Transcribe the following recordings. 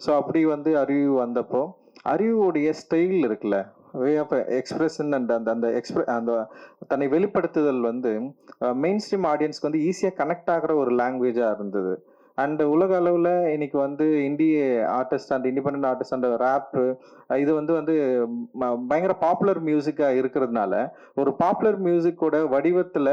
So அப்படி வந்து அறிவு வந்தப்போ அறிவுடைய ஸ்டைல் இருக்குல்ல? வே ஆஃப் எக்ஸ்பிரஷன் அண்ட் அந்த அந்த எக்ஸ்பிர அந்த தன்னை வெளிப்படுத்துதல் வந்து மெயின் ஸ்ட்ரீம் ஆடியன்ஸ்க்கு வந்து ஈஸியாக கனெக்ட் ஆகிற ஒரு லாங்குவேஜாக இருந்தது. அண்ட் உலக அளவில் இன்னைக்கு வந்து இந்திய artist and independent artist and rap இது வந்து வந்து ம- பயங்கர பாப்புலர் மியூசிக்காக இருக்கிறதுனால ஒரு பாப்புலர் மியூசிக்கோட வடிவத்தில்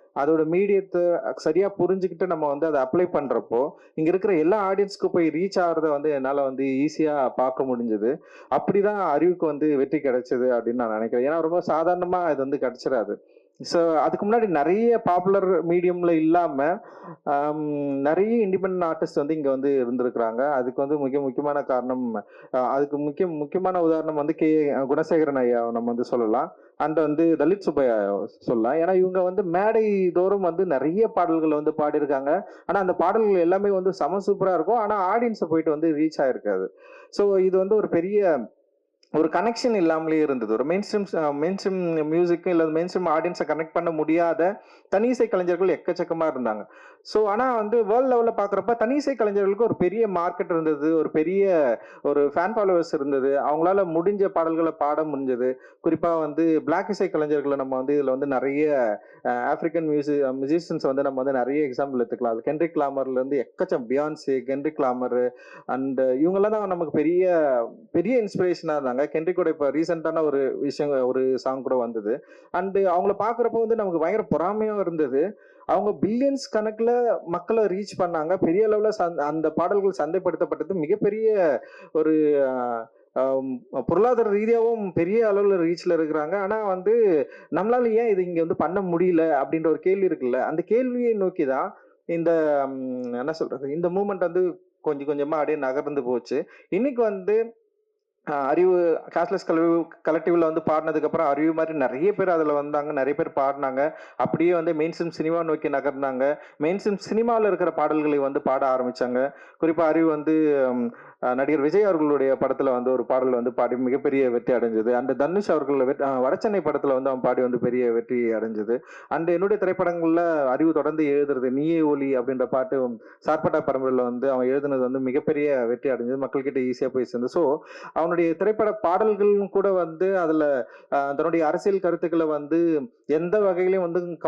அதோட மீடியத்தை சரியா புரிஞ்சுக்கிட்டு நம்ம வந்து அதை அப்ளை பண்றப்போ இங்க இருக்கிற எல்லா ஆடியன்ஸ்க்கு போய் ரீச் ஆகிறத வந்து என்னால வந்து ஈஸியா பார்க்க முடிஞ்சது. அப்படிதான் அறிவுக்கு வந்து வெற்றி கிடைச்சது அப்படின்னு நான் நினைக்கிறேன். ஏன்னா ரொம்ப சாதாரணமா இது வந்து கிடைச்சிடாது. ஸோ அதுக்கு முன்னாடி நிறைய பாப்புலர் மீடியம்ல இல்லாம um, நிறைய இண்டிபெண்ட் ஆர்டிஸ்ட் வந்து இங்க வந்து இருந்திருக்கிறாங்க. அதுக்கு வந்து மிக முக்கியமான காரணம் அதுக்கு முக்கிய முக்கியமான உதாரணம் வந்து கே குணசேகரன் ஐயா நம்ம வந்து சொல்லலாம். அண்ட் வந்து தலித் சுப்பையா சொல்லலாம். ஏன்னா இவங்க வந்து மேடை தோறும் வந்து நிறைய பாடல்கள் வந்து பாடியிருக்காங்க. ஆனா அந்த பாடல்கள் எல்லாமே வந்து செம சூப்பரா இருக்கும். ஆனா ஆடியன்ஸை போயிட்டு வந்து ரீச் ஆயிருக்காது. ஸோ இது வந்து ஒரு பெரிய ஒரு கனெக்ஷன் இல்லாமலே இருந்தது. ஒரு main stream main stream music இல்லை மெயின் ஸ்ட்ரீம் ஆடியன்ஸை கனெக்ட் பண்ண முடியாத தனிசை கலைஞர்கள் எக்கச்சக்கமாக இருந்தாங்க. ஸோ ஆனால் வந்து வேர்ல்ட் லெவலில் பார்க்குறப்ப தனிசை கலைஞர்களுக்கு ஒரு பெரிய மார்க்கெட் இருந்தது. ஒரு பெரிய ஒரு ஃபேன் ஃபாலோவர்ஸ் இருந்தது. அவங்களால முடிஞ்ச பாடல்களை பாட முடிஞ்சது. குறிப்பாக வந்து பிளாக் இசை கலைஞர்களை நம்ம வந்து இதில் வந்து நிறைய ஆஃப்ரிக்கன் மியூசி மியூசிஷியன்ஸ் வந்து நம்ம வந்து நிறைய எக்ஸாம்பிள் எடுத்துக்கலாம். அது கென்ட்ரிக் கிளாமர்லேருந்து எக்கச்சம் பியான்ஸு கென்ட்ரிக் கிளாமர் அண்ட் இவங்கெல்லாம் தான் நமக்கு பெரிய பெரிய இன்ஸ்பிரேஷனாக இருந்தாங்க. கென்ரிக்கோட இப்போ ரீசெண்டான ஒரு விஷயம் ஒரு சாங் கூட வந்தது. அண்டு அவங்கள பார்க்குறப்ப வந்து நமக்கு பயங்கர பொறாமையும் இருந்தது. அவங்க பில்லியன்ஸ் கணக்கில் மக்களை ரீச் பண்ணாங்க. பெரிய அளவில் சந் அந்த பாடல்கள் சந்தைப்படுத்தப்பட்டது. மிகப்பெரிய ஒரு பொருளாதார ரீதியாகவும் பெரிய அளவில் ரீச்சில் இருக்கிறாங்க. ஆனால் வந்து நம்மளால ஏன் இது இங்கே வந்து பண்ண முடியல? அப்படின்ற ஒரு கேள்வி இருக்குல்ல? அந்த கேள்வியை நோக்கி தான் இந்த என்ன சொல்கிறது இந்த மூமெண்ட் வந்து கொஞ்சம் கொஞ்சமாக அப்படியே நகர்ந்து போச்சு. இன்னைக்கு வந்து அறிவு கேஷ்லெஸ் கல்வி கலெக்டிவ்ல வந்து பாடினதுக்கு அப்புறம் அறிவு மாதிரி நிறைய பேர் அதில் வந்தாங்க. நிறைய பேர் பாடினாங்க. அப்படியே வந்து மெயின் ஸ்ட்ரீம் சினிமா நோக்கி நகர்ந்தாங்க. மெயின் ஸ்ட்ரீம் சினிமாவில் இருக்கிற பாடல்களை வந்து பாட ஆரம்பிச்சாங்க. குறிப்பாக அறிவு வந்து நடிகர் விஜய் அவர்களுடைய படத்துல வந்து ஒரு பாடல் வந்து பாடி மிகப்பெரிய வெற்றி அடைஞ்சது. அண்ட் தனுஷ் அவர்கள் வெட்- ஆஹ், படத்துல வந்து அவன் பாடி வந்து பெரிய வெற்றி அடைஞ்சது. அண்ட் என்னுடைய திரைப்படங்கள்ல அறிவு தொடர்ந்து எழுதுறது நீயே ஒலி அப்படின்ற பாட்டு சார்பட்டா பரம்பரையில் வந்து அவன் எழுதுனது வந்து மிகப்பெரிய வெற்றி அடைஞ்சது. மக்கள்கிட்ட ஈஸியாக போய் சேர்ந்து. ஸோ அவனுடைய திரைப்பட பாடல்களும் கூட வந்து அதுல தன்னுடைய அரசியல் கருத்துக்களை வந்து எந்த வகையிலையும் வந்து